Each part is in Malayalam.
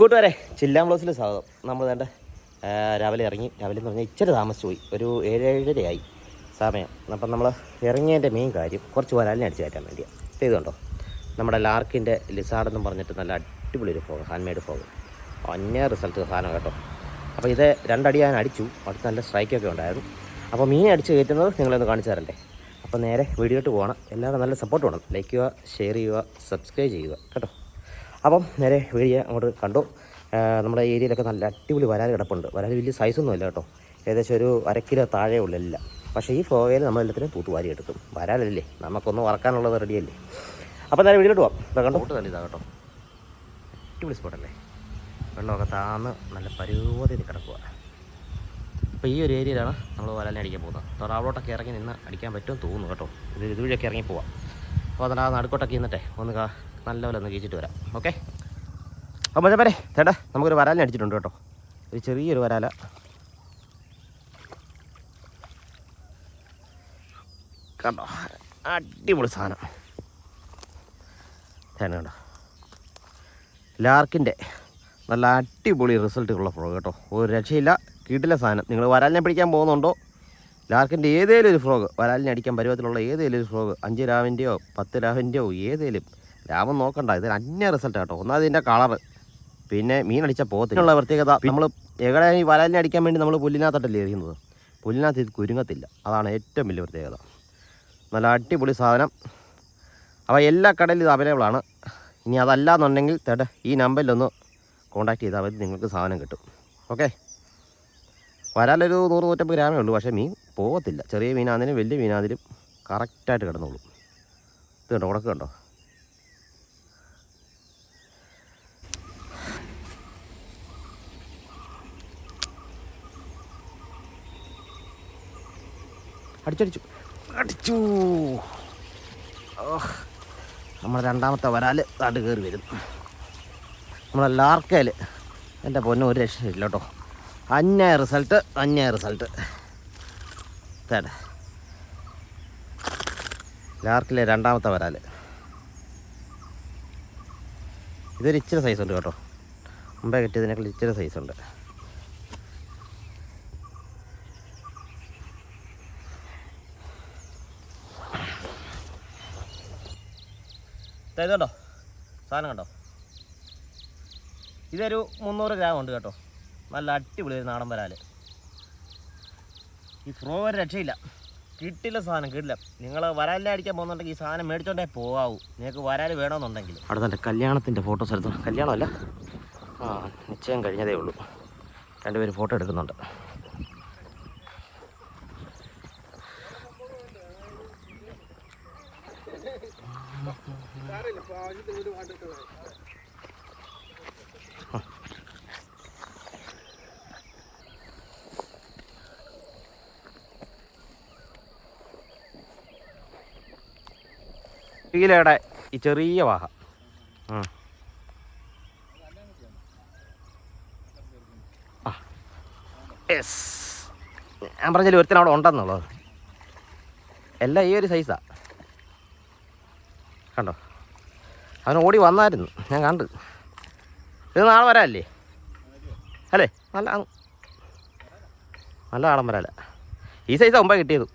കൂട്ടുകാരെ ചില്ലാം ബ്ലോസിൽ സ്വാഗതം. നമ്മൾ വേണ്ട രാവിലെ ഇറങ്ങി. രാവിലെ എന്ന് പറഞ്ഞാൽ ഇച്ചിരി താമസിച്ചു പോയി. ഒരു ഏഴേഴരയായി സമയം. അപ്പം നമ്മൾ ഇറങ്ങിയതിന്റെ മെയിൻ കാര്യം കുറച്ച് വരാലിനെ അടിച്ചു കയറ്റാൻ വേണ്ടിയാണ് ചെയ്തുകൊണ്ടോ നമ്മുടെ ലാർക്കിന്റെ ലിസാർഡ് എന്ന് പറഞ്ഞിട്ട് നല്ല അടിപൊളി ഒരു ഫോഗ് ഹാൻഡ് മെയ്ഡ് ഫോഗ്. അന്യ റിസൾട്ട് സാധനം കേട്ടോ. അപ്പോൾ ഇത് രണ്ടടി ഞാൻ അടിച്ചു. അടുത്ത് നല്ല സ്ട്രൈക്കൊക്കെ ഉണ്ടായിരുന്നു. അപ്പോൾ മീൻ അടിച്ച് കയറ്റുന്നത് നിങ്ങളൊന്ന് കാണിച്ചു തരണ്ടേ? അപ്പോൾ നേരെ വീഡിയോട്ട് പോകണം. എല്ലാവരും നല്ല സപ്പോർട്ട് വേണം. ലൈക്ക് ചെയ്യുക ഷെയർ ചെയ്യുക സബ്സ്ക്രൈബ് ചെയ്യുക. കേട്ടോ? അപ്പം നേരെ വീടിയെ അങ്ങോട്ട് കണ്ടു. നമ്മുടെ ഏരിയയിലൊക്കെ നല്ല അടിപൊളി വരാൽ കിടപ്പുണ്ട്. വരാൽ വലിയ സൈസൊന്നും ഇല്ല കേട്ടോ. ഏകദേശം ഒരു അരക്കിലോ കിലോ താഴെ ഉള്ളില്ല പക്ഷേ ഈ ഫോഗയിൽ നമ്മളെല്ലാത്തിനും തൂത്തുവാരി എടുക്കും. വരാലല്ലേ? നമുക്കൊന്നും വറക്കാനുള്ളത് റെഡിയല്ലേ അപ്പോൾ നേരെ വീഡിയോട്ട് പോവാം. ഇപ്പം കണ്ടോ? കൂട്ട് നല്ല ഇതാ കേട്ടോ. അടിപൊളി സ്പോട്ടല്ലേ വെള്ളമൊക്കെ താന്ന് നല്ല പരിപാടി കിടക്കുക അപ്പോൾ ഈ ഒരു ഏരിയയിലാണ് നമ്മൾ വരാലിനെ അടിക്കാൻ പോകുന്നത്. അവിടോട്ടൊക്കെ ഇറങ്ങി നിന്ന് അടിക്കാൻ പറ്റുമെന്ന് തോന്നുന്നു കേട്ടോ. ഇത് ഇതുവഴിയൊക്കെ ഇറങ്ങി പോവാം. അപ്പോൾ അതിനകത്ത് നടുക്കോട്ടൊക്കെ നിന്നിട്ടെ ഒന്ന് കാ നല്ലപോലെ ഒന്ന് കീച്ചിട്ട് വരാം. ഓക്കെ? അപ്പോൾ മച്ചപ്പരെ ചേട്ടാ നമുക്കൊരു വരാലിനെ അടിച്ചിട്ടുണ്ട് കേട്ടോ. ഒരു ചെറിയൊരു വരാല. കണ്ടോ? അടിപൊളി സാധനം. ചേട്ടൻ കണ്ടോ? ലാർക്കിന്റെ നല്ല അടിപൊളി റിസൾട്ടുള്ള ഫ്രോഗ് കേട്ടോ. ഒരു രക്ഷയില്ല കിടില സാധനം. നിങ്ങൾ വരാലിനെ പിടിക്കാൻ പോകുന്നുണ്ടോ? ലാർക്കിന്റെ ഏതേലും ഒരു ഫ്രോഗ് വരാലിനെ അടിക്കാൻ പരുവത്തിലുള്ള ഏതേലും ഒരു ഫ്രോഗ് അഞ്ച് രാവിന്റെയോ പത്ത് രാവിന്റെയോ ഏതേലും രാമൻ നോക്കണ്ട. ഇത് അന്യ റിസൾട്ട് കേട്ടോ ഒന്നാമത് ഇതിന്റെ കളറ് പിന്നെ മീൻ അടിച്ച പോത്തിനുള്ള പ്രത്യേകത നമ്മൾ എവിടെ ഈ വലലിനെ അടിക്കാൻ വേണ്ടി നമ്മൾ പുല്ലിനകത്തോട്ടല്ലേ എറിയുന്നത്? പുല്ലിനകത്ത് ഇത് കുരുങ്ങത്തില്ല. അതാണ് ഏറ്റവും വലിയ പ്രത്യേകത. നല്ല അടിപൊളി സാധനം. അപ്പോൾ എല്ലാ കടയിലും ഇത് അവൈലബിൾ ആണ്. ഇനി അതല്ല എന്നുണ്ടെങ്കിൽ തേട്ടെ ഈ നമ്പറിലൊന്ന് കോൺടാക്ട് ചെയ്താൽ മതി. നിങ്ങൾക്ക് സാധനം കിട്ടും. ഓക്കെ വരാലൊരു നൂറ് നൂറ്റമ്പത് ഗ്രാമേ ഉള്ളൂ. പക്ഷേ മീൻ പോകത്തില്ല. ചെറിയ മീനാണെങ്കിലും വലിയ മീനാണെങ്കിലും കറക്റ്റായിട്ട് കിടന്നോളും. ഇത് കണ്ടോ? ഉടക്ക് കണ്ടോ? അടിച്ചടിച്ചു. അടിച്ചു. ഓഹ് നമ്മുടെ രണ്ടാമത്തെ വരാൽ താണ്ട് കയറി വരും. ലാർക്കയിൽ എന്റെ പൊന്നും ഒരു രക്ഷയില്ല കേട്ടോ അന്യായ റിസൾട്ട് അന്യായ റിസൾട്ട്. തേട ലാർക്കിലെ രണ്ടാമത്തെ വരാൽ ഇതൊരു ഇച്ചിരി സൈസ് ഉണ്ട് കേട്ടോ. മുമ്പേ കിട്ടിയതിനേക്കാൾ ഇച്ചിരി സൈസ് കണ്ടോ സാധനം കണ്ടോ? ഇതൊരു മുന്നൂറ് ഗ്രാം ഉണ്ട് കേട്ടോ. നല്ല അടിപൊളി ഒരു നാടൻ വരാൽ. ഈ ഫ്രോ ഒരു രക്ഷയില്ല. കിട്ടില്ല സാധനം കിട്ടില്ല. നിങ്ങൾ വരാലിനെ അടിക്കാൻ പോകുന്നുണ്ടെങ്കിൽ ഈ സാധനം മേടിച്ചോണ്ടേ പോകാവൂ നിങ്ങൾക്ക് വരാൽ വേണമെന്നുണ്ടെങ്കിൽ. അവിടെ തന്നെ കല്യാണത്തിന്റെ ഫോട്ടോസ് എടുത്തു കല്യാണമല്ല? ആ നിശ്ചയം കഴിഞ്ഞതേ ഉള്ളൂ. രണ്ടുപേരും ഫോട്ടോ എടുക്കുന്നുണ്ട്. ഈലയുടെ ഈ ചെറിയ വാഹ. യെസ് ഞാൻ പറഞ്ഞാൽ ഒരുത്തൻ അവിടെ ഉണ്ടെന്നുള്ളത്. എല്ലാം ഈ ഒരു സൈസാ കണ്ടോ? അവൻ ഓടി വന്നായിരുന്നു. ഞാൻ കണ്ട്. ഇത് നാളെ വരാല്ലേ അല്ലേ? നല്ല നല്ല ആളം വരാല ഈ സൈസ മുമ്പേ കിട്ടിയത്.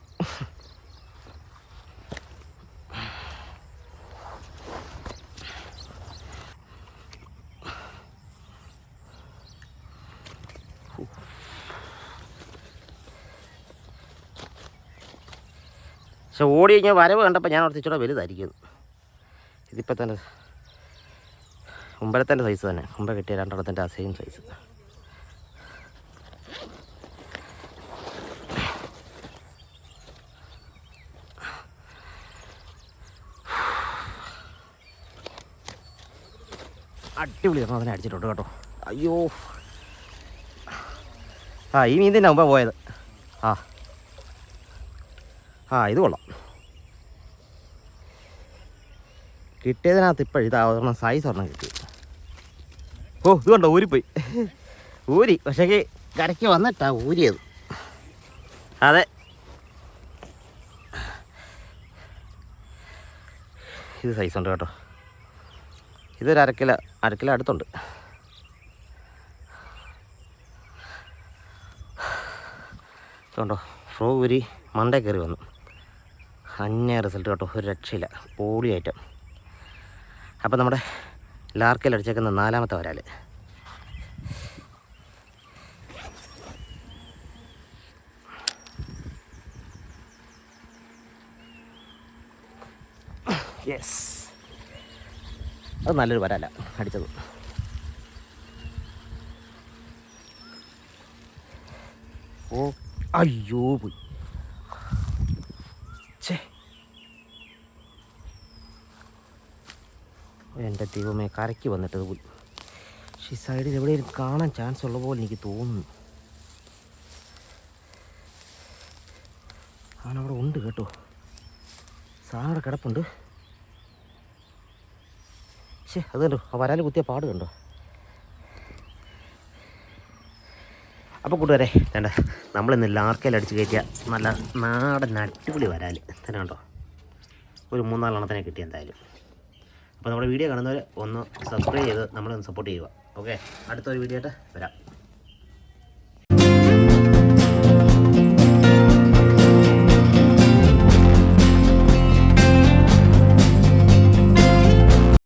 പക്ഷെ ഓടി കഴിഞ്ഞാൽ വരവ് കണ്ടപ്പോൾ ഞാൻ അവിടെ ഇച്ചിരി വലുതായിരിക്കും ഇതിപ്പോൾ തന്നെ മുമ്പലത്തിന്റെ സൈസ് തന്നെ. കുമ്പ കിട്ടിയ രണ്ടെണ്ണത്തിന്റെ ആ സെയിം സൈസ് അടിപൊളി അതിനെ അടിച്ചിട്ടുണ്ട് കേട്ടോ. അയ്യോ. ആ ഈ മീൻ തന്നെ മുമ്പേ പോയത്. ആ. ആ ഇത് കൊള്ളാം. കിട്ടിയതിനകത്ത് ഇപ്പോഴും ഇതാ ഒരെണ്ണം സൈസ് ഒരെണ്ണം കിട്ടി. ഓ ഇത് കണ്ടോ ഊരിപ്പോയി. ഊരി. പക്ഷേ കരയ്ക്ക് വന്നിട്ടാ ഊരിയത്. അതെ. ഇത് സൈസ് ഉണ്ട് കേട്ടോ. ഇതൊരു അരക്കില അരക്കില അടുത്തുണ്ട്. കണ്ടോ ഫ്രോ ഊരി മണ്ടേ കയറി വന്നു. അന്യ റിസൾട്ട് കേട്ടോ ഒരു രക്ഷയില്ല. പോളി ഐറ്റം അപ്പോൾ നമ്മുടെ ലാർക്കയിൽ അടിച്ചേക്കുന്ന നാലാമത്തെ വരാൽ യെസ് അത് നല്ലൊരു വരാല അടിച്ചത്. ഓ അയ്യോ പോയി. എന്റെ ദൈവമേ കരയ്ക്ക് വന്നിട്ടത് പോയി പക്ഷേ ഈ സൈഡിൽ എവിടെയും കാണാൻ ചാൻസ് ഉള്ള പോലെ എനിക്ക് തോന്നുന്നു. അവനവിടെ ഉണ്ട് കേട്ടോ. അവിടെ കിടപ്പുണ്ട്. ശേ അത് കണ്ടോ? ആ വരാൽ കുത്തിയ പാട് കണ്ടോ? അപ്പോൾ കൂട്ടുകാരെ വേണ്ട നമ്മളിന്ന് ലാർക്കയിൽ അടിച്ച് കയറ്റിയ നല്ല നാടൻ അടിപൊളി വരാൽ തന്നെ കണ്ടോ? ഒരു മൂന്നാലെണ്ണത്തിനെ കിട്ടി എന്തായാലും. അപ്പോൾ നമ്മുടെ വീഡിയോ കാണുന്നവർ ഒന്ന് സബ്സ്ക്രൈബ് ചെയ്ത് നമ്മളൊന്ന് സപ്പോർട്ട് ചെയ്യുക. ഓക്കെ അടുത്തൊരു വീഡിയോ ആയിട്ട് വരാം.